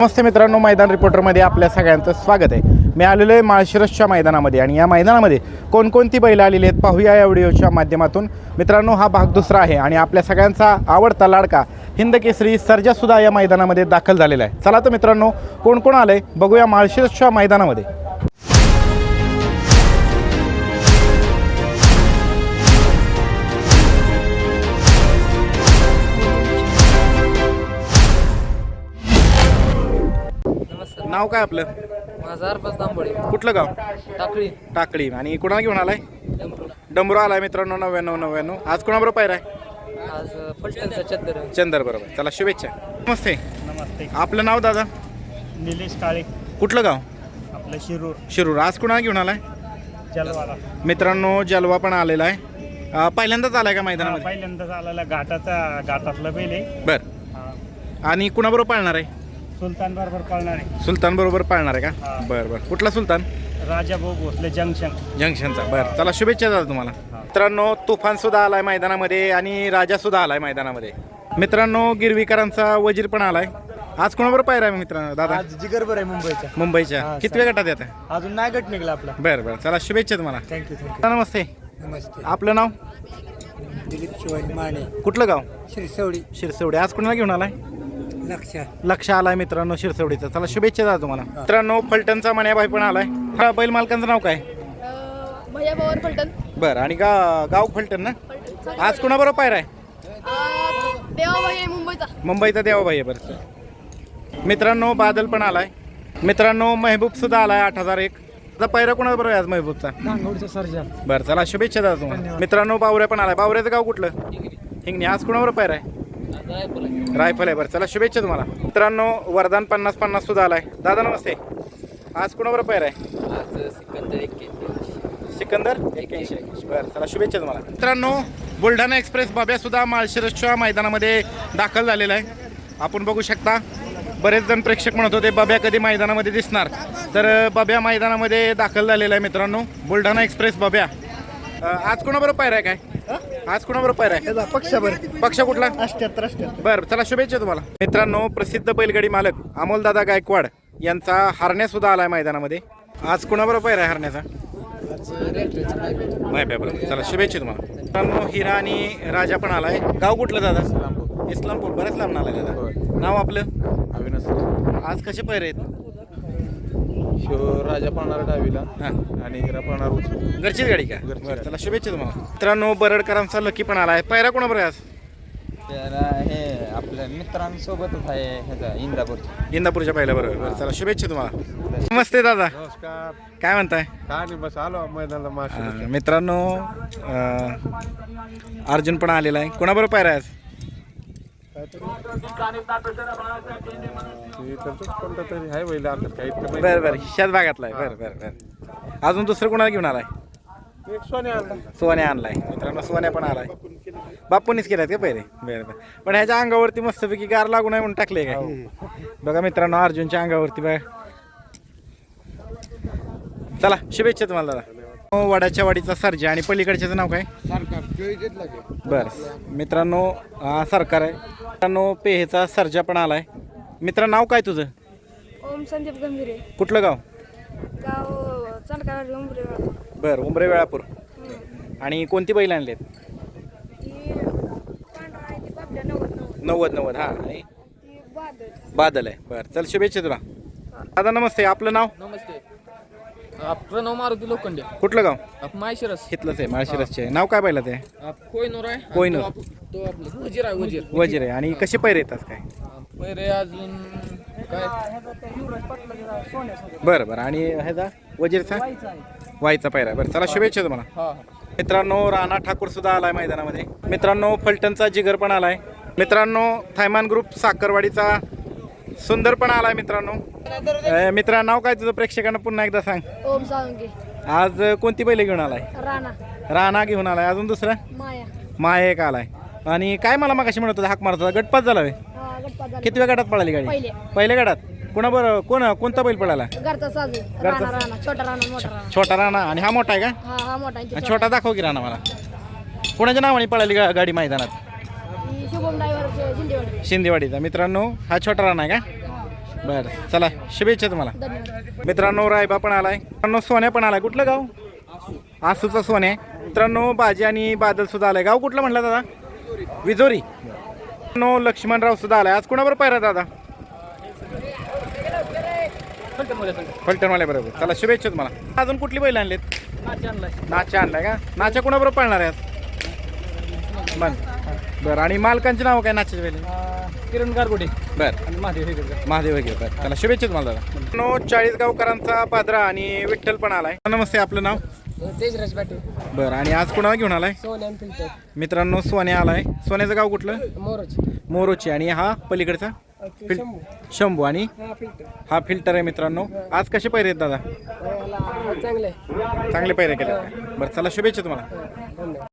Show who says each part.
Speaker 1: नमस्ते मित्रांनो मैदान रिपोर्टरमध्ये आपल्या सगळ्यांचं स्वागत आहे. मी आलेलो आहे माळशिरसच्या मैदानामध्ये आणि या मैदानामध्ये कोणकोणती बैलं आलेली आहेत पाहूया या व्हिडिओच्या माध्यमातून. मित्रांनो हा भाग दुसरा आहे आणि आपल्या सगळ्यांचा आवडता लाडका हिंद केसरी सर्जासुद्धा या मैदानामध्ये दाखल झालेला आहे. चला तर मित्रांनो कोण कोण आलं आहे बघूया माळशिरसच्या मैदानामध्ये. नाव काय आपलं?
Speaker 2: माझा
Speaker 1: कुठलं गाव?
Speaker 2: टाकळी.
Speaker 1: टाकळी. आणि कुणाला घेऊन आलाय? डंबरो आलाय मित्रांनो नव्याण्णव नव्याण्णव. आज कोणाबरोबर आहे?
Speaker 2: आज फलटणचा चंद्र
Speaker 1: चंदर बरोबर. चला शुभेच्छा. नमस्ते.
Speaker 3: नमस्ते.
Speaker 1: आपलं नाव दादा?
Speaker 3: निलेश काळे.
Speaker 1: कुठलं गाव?
Speaker 3: आपलं शिरूर.
Speaker 1: शिरूर. आज कुणाला घेऊन आलाय?
Speaker 3: जलवाला
Speaker 1: मित्रांनो जलवा पण आलेला आहे. अं, पहिल्यांदाच आलाय का मैदानामध्ये?
Speaker 3: पहिल्यांदाच आलेला घाटाचा घाटातलं बैल आहे.
Speaker 1: बर.
Speaker 3: हा.
Speaker 1: आणि कुणाबरोबर पाळणार आहे?
Speaker 3: सुलतान बरोबर पळणार आहे.
Speaker 1: सुलतान बरोबर पाळणार आहे का?
Speaker 3: हा.
Speaker 1: बर बर. कुठला सुलतान?
Speaker 3: राजा भाऊ भोसले जंक्शन.
Speaker 1: जंक्शनचा. बर चला शुभेच्छा दादा तुम्हाला. मित्रांनो तुफान सुद्धा आलाय मैदानामध्ये आणि राजा सुद्धा आलाय मैदानामध्ये. मित्रांनो गिरवीकरांचा वजीर पण आलाय. आज कोणाबरोबर पाहिजे आहे मित्रांनो दादा?
Speaker 3: आज जिगरबर आहे मुंबईचा.
Speaker 1: मुंबईच्या
Speaker 3: हा,
Speaker 1: कितव्या गटात येत आहे
Speaker 3: अजून नाही गट निघला आपला.
Speaker 1: बरं बरं. चला शुभेच्छा तुम्हाला.
Speaker 3: थँक्यू थँक्यू
Speaker 1: नमस्ते.
Speaker 3: नमस्ते.
Speaker 1: आपलं नाव?
Speaker 3: दिलीप शिवाजी माने.
Speaker 1: कुठलं गाव?
Speaker 3: श्रीसवडी.
Speaker 1: शिरसवडी. आज कुणाला घेऊन आलाय?
Speaker 3: लक्ष.
Speaker 1: लक्ष आलाय मित्रांनो शिरसवडीचा. चला शुभेच्छा द्या तुम्हाला. मित्रांनो फलटणचा मण्याबाई पण आलाय. हा, बैल मालकांचं नाव काय?
Speaker 4: अं, भैया पवार फलटण.
Speaker 1: बरं आणि गा गाव फलटण ना? आज कुणाबरोबर पायरा आहे?
Speaker 4: देवाबाई आहे मुंबईचा.
Speaker 1: मुंबईचा देवाबाई आहे बरं मित्रांनो बादल पण आलाय. मित्रांनो महबूब सुद्धा आलाय आठ हजार एक. आता पायरा कोणाबरोबर आहे आज महबूबचा?
Speaker 3: सर्जा.
Speaker 1: बरं चला शुभेच्छा द्या तुम्हाला. मित्रांनो बावऱ्या पण आलाय. बावऱ्याचं गाव कुठलं? हिंगणी. आज कुणाबरोबर पायरा आहे? रायफल आहे बरं. चला शुभेच्छा तुम्हाला. मित्रांनो वरदान पन्नास पन्नास सुद्धा आलाय. दादा नमस्ते. आज कोणावर पैर आहे?
Speaker 2: आज सिकंदर? एक्क्याऐंशी
Speaker 1: सिकंदर बरं चला शुभेच्छा तुम्हाला. मित्रांनो बुलढाणा एक्सप्रेस बाब्या सुद्धा माळशिरसच्या मैदानामध्ये दाखल झालेला आहे. आपण बघू शकता बरेच जण प्रेक्षक म्हणत होते बाब्या कधी मैदानामध्ये दिसणार? तर बाब्या मैदानामध्ये दाखल झालेला आहे मित्रांनो बुलढाणा एक्सप्रेस बाब्या. आज कोणाबरोबर पायरा आहे काय? आज कोणाबरोबर पायरा आहे?
Speaker 3: पक्षाबर
Speaker 1: पक्ष कुठला?
Speaker 3: अष्ट्याहत्तर अष्ट्याहत्तर
Speaker 1: बरं चला शुभेच्छा तुम्हाला. मित्रांनो प्रसिद्ध बैलगाडी मालक अमोलदादा गायकवाड यांचा हरण्या सुद्धा आलाय मैदानामध्ये. आज कुणाबरोबर पायरा आहे हरण्याचा? नाही बरोबर. चला शुभेच्छा तुम्हाला. मित्रांनो हिरा आणि राजा पण आलाय. गाव कुठलं दादा? इस्लामपूर. बरेच लांब आलाय दादा. नाव आपलं?
Speaker 5: अविनाश
Speaker 1: आज कसे पैरे आहेत?
Speaker 5: शिव राजा पाळणार डावीला
Speaker 1: हां.
Speaker 5: आणि हिरा उजवी.
Speaker 1: घरचीच गाडी का? बरं चला शुभेच्छा तुम्हाला. मित्रांनो बरडकरांचा लकी पण आलाय. पैरा कोणाबरोबर आहे आज?
Speaker 6: त्याला हे आपल्या मित्रांसोबतच आहे ह्याचा इंदापूरचा.
Speaker 1: इंदापूरच्या पहिल्या बरोबर. बरं चला शुभेच्छा तुम्हाला. नमस्ते दादा.
Speaker 5: नमस्कार.
Speaker 1: काय म्हणताय?
Speaker 5: काय नाही बस आलो मैदानाला
Speaker 1: अं, मित्रांनो अं, अर्जुन पण आलेला आहे. कोणाबरोबर पायरा आहे आज?
Speaker 5: तरी आहे बैल आता काही इतकं माहिती
Speaker 1: बरं बरं शेत भागातला आहे बरं बरं बरं. अजून दुसरं कोणाला घेऊन आलाय?
Speaker 5: नाही. एक सोने आणला.
Speaker 1: सोन्या आणलाय. मित्रांनो सोन्या पण आलाय. बापूनीच केल्यात का पहिले? बरं बरं. पण ह्याच्या अंगावरती मस्तपैकी गार लागू नये म्हणून टाकले काय? बघा मित्रांनो अर्जुनच्या अंगावरती बघा. चला शुभेच्छा तुम्हाला दादा. हो, वडाच्या वाडीचा सर्जा. आणि पलीकडच्याचं नाव काय? बर. मित्रांनो हा सरकार आहे. मित्रांनो पेहेचा सर्जा पण आलाय. मित्र नाव काय तुझं?
Speaker 4: ओम संदीप गंभीरे.
Speaker 1: कुठलं गाव?
Speaker 4: गाव उमरे
Speaker 1: बरं उमरे वेळापूर. आणि कोणती बैल आणलेत
Speaker 4: बाबल्या नव्वद नव्वद.
Speaker 1: हा. आणि
Speaker 4: ती बादल
Speaker 1: आहे. बरं चल शुभेच्छा तुला. दादा नमस्ते. आपलं नाव?
Speaker 2: नमस्ते. प्रणव मारुती लोखंडे.
Speaker 1: कुठलं गाव?
Speaker 2: आप मायशिरस
Speaker 1: इथलंच आहे माळशिरसचे. नाव काय पाहिलं ते?
Speaker 2: आप कोयनूर आहे. आणि
Speaker 1: कोहिनूर.
Speaker 2: तो आप- तो आपलं वजीर आहे वजीर.
Speaker 1: वजीर आहे. आणि कसे पैरे येतात काय?
Speaker 2: पैरे अजून काय?
Speaker 1: बरं बरं. आणि ह्याचा वजीरचा? वाईचा पैरा बरं चला शुभेच्छा तुम्हाला.
Speaker 2: हा. हा
Speaker 1: मित्रांनो राणा ठाकूर सुद्धा आलाय मैदानामध्ये. मित्रांनो फलटणचा जिगर पण आलाय. मित्रांनो थायमान ग्रुप साखरवाडीचा सुंदर पण आलाय मित्रांनो. अं, मित्रा नाव काय तुझं? प्रेक्षकांना पुन्हा एकदा सांग.
Speaker 4: ओम
Speaker 1: आज कोणती बैल घेऊन आलाय?
Speaker 4: राणा.
Speaker 1: राणा घेऊन आलाय. अजून दुसरा?
Speaker 4: माया.
Speaker 1: माया एक आलाय. आणि काय मला मगाशी म्हणत होता हाक मारत होता. गटपात झाला व्हय?
Speaker 4: हा गटपात झाला.
Speaker 1: कितव्या गटात पळाली गाडी?
Speaker 4: पहिले.
Speaker 1: पहिल्या गटात? कोणाबरोबर कोण कोणता बैल पळाला?
Speaker 4: घरचा साजू. राणा राणा. छोटा राणा मोठा राणा.
Speaker 1: छोटा राणा. आणि हा मोठा आहे का?
Speaker 4: हा हा मोठा आणि
Speaker 1: आणि
Speaker 4: ती
Speaker 1: छोटा दाखव की राणा मला. कोणाच्या नावाने पळाली गा- गाडी मैदानात
Speaker 4: छोटा. ती शुभम ड्रायव्हर शिंदेवाडी
Speaker 1: शिंदेवाडीचा. मित्रांनो हा छोटा राणा आहे का? बरं चला शुभेच्छा तुम्हाला. मित्रांनो रायबा पण आलाय. मित्रांनो सोन्या पण आलाय. कुठलं गाव? आसूचा सोन्या आहे. मित्रांनो बाजी आणि बादल सुद्धा आलाय. गाव कुठलं म्हटलं दादा? विजोरी. नो लक्ष्मणराव सुद्धा आलाय. आज कोणाबरोबर पाहिला दादा? फलटणवाल्या बरोबर. चला शुभेच्छा तुम्हाला. अजून कुठली बैल आणलेत? नाच्या आणलाय. का? नाच्या कोणाबरोबर पाळणार आहे आज? बर. बरं आणि मालकांचे नाव काय नाच्याच्या बैल
Speaker 3: किरण गारगोडे.
Speaker 1: बरं.
Speaker 3: आणि महादेव
Speaker 1: महादेव वगैरे बरं चला शुभेच्छा तुम्हाला दादा. नो चाळीस गावकरांचा पादरा आणि विठ्ठल पण आलाय. नमस्ते आपलं नाव?
Speaker 3: तेजराज पाटील.
Speaker 1: बरं आणि आज कोणाला घेऊन आलाय?
Speaker 3: फिल्टर
Speaker 1: मित्रांनो सोन्या आलाय. सोन्याचं गाव कुठलं?
Speaker 3: मोरच.
Speaker 1: मोरोची. आणि हा पलीकडचा? फिल शंभू. आणि?
Speaker 3: हा फिल्टर.
Speaker 1: हा फिल्टर आहे मित्रांनो. आज कसे पैरे आहेत दादा?
Speaker 3: चांगलं.
Speaker 1: चांगले पैरे केले. बरं चला शुभेच्छा तुम्हाला.
Speaker 3: धन्यवाद.